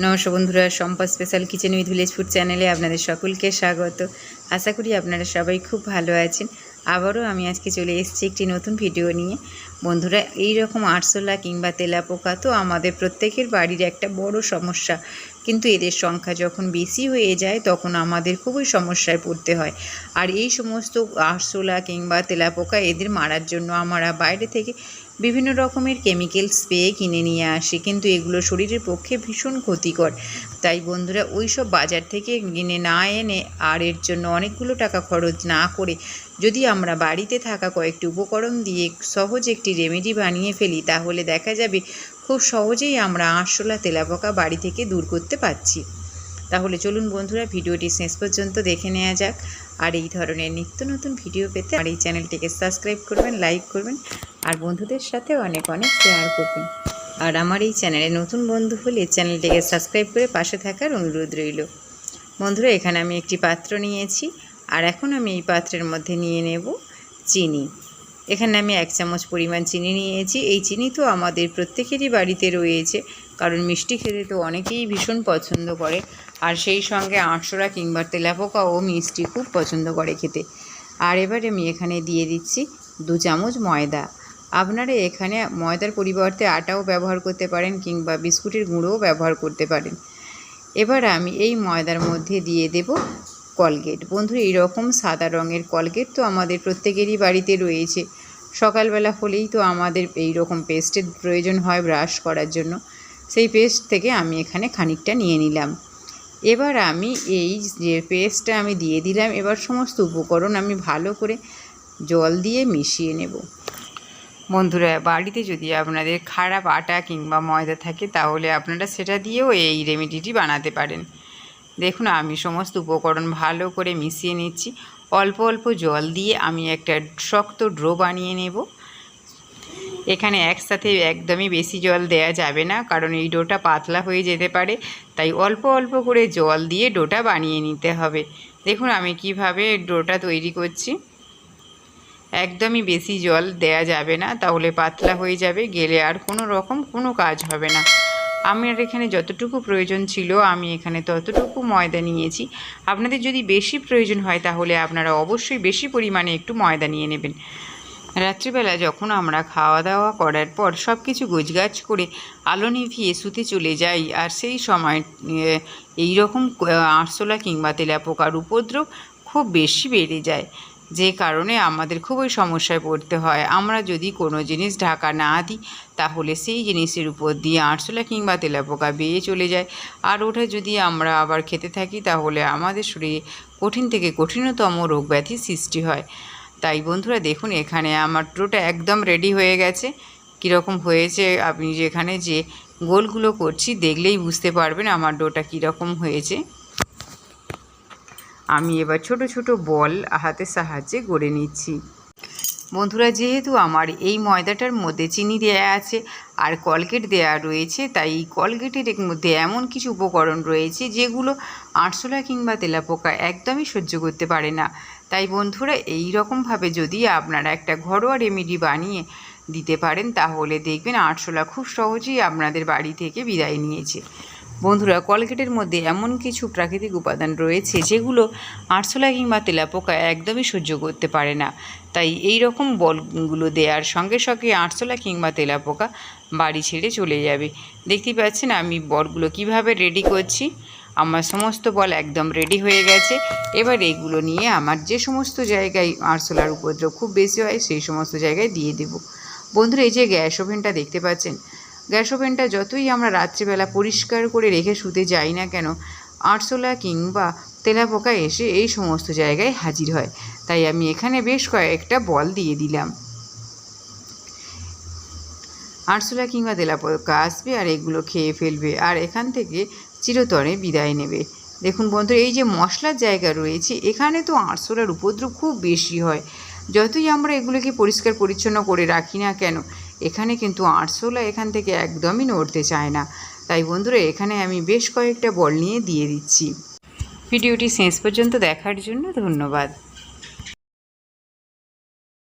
নমস্কার বন্ধুরা সম্পদ special kitchen with village food চ্যানেলে আপনাদের সকলকে স্বাগত। আশা করি আপনারা সবাই খুব ভালো আছেন। আবারও আমি আজকে চলে এসেছি একটি নতুন ভিডিও নিয়ে। বন্ধুরা এই রকম আরশোলা কিংবা তেলাপোকা তো আমাদের প্রত্যেকের বাড়ির একটা বড় সমস্যা। কিন্তু এদের সংখ্যা যখন বেশি হয়ে যায়, তখন আমাদের খুবই সমস্যায় পড়তে হয়। আর এই সমস্ত আরশোলা কিংবা তেলাপোকা এদের মারার জন্য আমরা বাইরে থেকে বিভিন্ন রকমের কেমিক্যাল স্প্রে কিনে নিয়ে আসি, কিন্তু এগুলো শরীরের পক্ষে ভীষণ ক্ষতিকর। তাই বন্ধুরা ওই সব বাজার থেকে কিনে না এনে আর এর জন্য অনেকগুলো টাকা খরচ না করে যদি আমরা বাড়িতে থাকা কয়েকটি উপকরণ দিয়ে সহজ একটি রেমেডি বানিয়ে ফেলি, তাহলে দেখা যাবে খুব সহজেই আমরা আরশোলা তেলাপোকা বাড়ি থেকে দূর করতে পারছি। তাহলে চলুন বন্ধুরা, ভিডিওটি শেষ পর্যন্ত দেখে নেওয়া যাক। আর এই ধরনের নিত্য নতুন ভিডিও পেতে আর এই চ্যানেলটিকে সাবস্ক্রাইব করবেন লাইক করবেন আর বন্ধুদের সাথে অনেক অনেক শেয়ার করবেন আর আমার এই চ্যানেলে নতুন বন্ধু হলে চ্যানেলটিকে সাবস্ক্রাইব করে পাশে থাকার অনুরোধ রইল। বন্ধুরা, এখানে আমি একটি পাত্র নিয়েছি, আর এখন আমি এই পাত্রের মধ্যে নিয়ে নেব চিনি। এখানে আমি এক চামচ পরিমাণ চিনি নিয়েছি। এই চিনি তো আমাদের প্রত্যেকেরই বাড়িতে রয়েছে, কারণ মিষ্টি খেতে তো অনেকেই ভীষণ পছন্দ করে, আর সেই সঙ্গে আঁশড়া কিংবা তেলাপোকাও মিষ্টি খুব পছন্দ করে খেতে। আর এবারে আমি এখানে দিয়ে দিচ্ছি দু চামচ ময়দা। আপনারা এখানে ময়দার পরিবর্তে আটাও ব্যবহার করতে পারেন কিংবা বিস্কুটের গুঁড়োও ব্যবহার করতে পারেন। এবার আমি এই ময়দার মধ্যে দিয়ে দেব কলগেট। বন্ধু এইরকম সাদা রঙের কলগেট তো আমাদের প্রত্যেকেরই বাড়িতে রয়েছে। সকালবেলা হলেই তো আমাদের এই রকম পেস্টের প্রয়োজন হয় ব্রাশ করার জন্য। সেই পেস্ট থেকে আমি এখানে খানিকটা নিয়ে নিলাম। এবার আমি এই যে পেস্টটা আমি দিয়ে দিলাম, এবার সমস্ত উপকরণ আমি ভালো করে জল দিয়ে মিশিয়ে নেব। বন্ধুরা, বাড়িতে যদি আপনাদের খারাপ আটা কিংবা ময়দা থাকে, তাহলে আপনারা সেটা দিয়েও এই রেমেডিটি বানাতে পারেন। দেখুন, আমি সমস্ত উপকরণ ভালো করে মিশিয়ে নিচ্ছি। অল্প অল্প জল দিয়ে আমি একটা শক্ত ড্রো বানিয়ে নেব। এখানে একসাথে একদমই বেশি জল দেয়া যাবে না, কারণ এই ডোটা পাতলা হয়ে যেতে পারে, তাই অল্প অল্প করে জল দিয়ে ডোটা বানিয়ে নিতে হবে। দেখুন, আমি কীভাবে ডোটা তৈরি করছি। একদমই বেশি জল দেয়া যাবে না, তাহলে পাতলা হয়ে যাবে, গেলে আর কোনো রকম কোনো কাজ হবে না। আমার এখানে যতটুকু প্রয়োজন ছিল, আমি এখানে ততটুকু ময়দা নিয়েছি। আপনাদের যদি বেশি প্রয়োজন হয়, তাহলে আপনারা অবশ্যই বেশি পরিমাণে একটু ময়দা নিয়ে নেবেন। রাত্রিবেলা যখন আমরা খাওয়া দাওয়া করার পর সব কিছু গোছগাছ করে আলো নিভিয়ে শুতে চলে যাই, আর সেই সময় এই রকম আরশোলা কিংবা তেলাপোকার উপদ্রব খুব বেশি বেড়ে যায়। যে কারণে আমাদের খুবই সমস্যায় পড়তে হয়। আমরা যদি কোনো জিনিস ঢাকা না দিই, তাহলে সেই জিনিসের উপর দিয়ে আরশোলা কিংবা তেলাপোকা বেয়ে চলে যায়। আর ওটা যদি আমরা আবার খেতে থাকি, তাহলে আমাদের শরীরে কঠিন থেকে কঠিনতম রোগ ব্যাধি সৃষ্টি হয়। তাই বন্ধুরা, দেখুন, এখানে আমার ডোটা একদম রেডি হয়ে গেছে। কীরকম হয়েছে, আপনি যেখানে যে গোলগুলো করছি, দেখলেই বুঝতে পারবেন আমার ডোটা কীরকম হয়েছে। আমি এবার ছোট ছোট বল হাতের সাহায্যে গড়ে নিচ্ছি। বন্ধুরা, যেহেতু আমার এই ময়দাটার মধ্যে চিনি দেয়া আছে আর কলগেট দেয়া রয়েছে, তাই এই কলগেটের মধ্যে এমন কিছু উপকরণ রয়েছে যেগুলো আরশোলা কিংবা তেলাপোকা একদমই সহ্য করতে পারে না। তাই বন্ধুরা, এই রকমভাবে যদি আপনারা একটা ঘরোয়া রেমেডি বানিয়ে দিতে পারেন, তাহলে দেখবেন আরশোলা খুব সহজেই আপনাদের বাড়ি থেকে বিদায় নিয়েছে। বন্ধুরা, কলগেটের মধ্যে এমন কিছু প্রাকৃতিক উপাদান রয়েছে যেগুলো আরশোলা কিংবা তেলাপোকা একদমই সহ্য করতে পারে না। তাই এই রকম বলগুলো দেওয়ার সঙ্গে সঙ্গে আরশোলা কিংবা তেলাপোকা বাড়ি ছেড়ে চলে যাবে। দেখতেই পাচ্ছেন আমি বলগুলো কীভাবে রেডি করছি? আমার সমস্ত বল একদম রেডি হয়ে গেছে। এবার এগুলো নিয়ে আমার যে সমস্ত জায়গায় আরশোলার উপদ্রব খুব বেশি হয়, সেই সমস্ত জায়গায় দিয়ে দেব। বন্ধুরা, এই যে গ্যাস ওভেনটা দেখতে পাচ্ছেন গ্যাস ওভেনটা যতই আমরা রাত্রিবেলা পরিষ্কার করে রেখে শুতে যাই না কেন আরশোলা কিংবা তেলাপোকা এসে এই সমস্ত জায়গায় হাজির হয়। তাই আমি এখানে বেশ কয়েকটা বল দিয়ে দিলাম। আরশোলা কিংবা তেলাপোকা আসবে আর এগুলো খেয়ে ফেলবে আর এখান থেকে চিরতরে বিদায় নেবে। দেখুন বন্ধু এই যে মশলার জায়গা রয়েছে, এখানে তো আরশোলার উপদ্রব খুব বেশি হয়। যতই আমরা এগুলোকে পরিষ্কার পরিচ্ছন্ন করে রাখি না কেন এখানে কিন্তু আরশোলা এখান থেকে একদমই নড়তে চায় না। তাই বন্ধুরা, এখানে আমি বেশ কয়েকটা বল নিয়ে দিয়ে দিচ্ছি। ভিডিওটি শেষ পর্যন্ত দেখার জন্য ধন্যবাদ।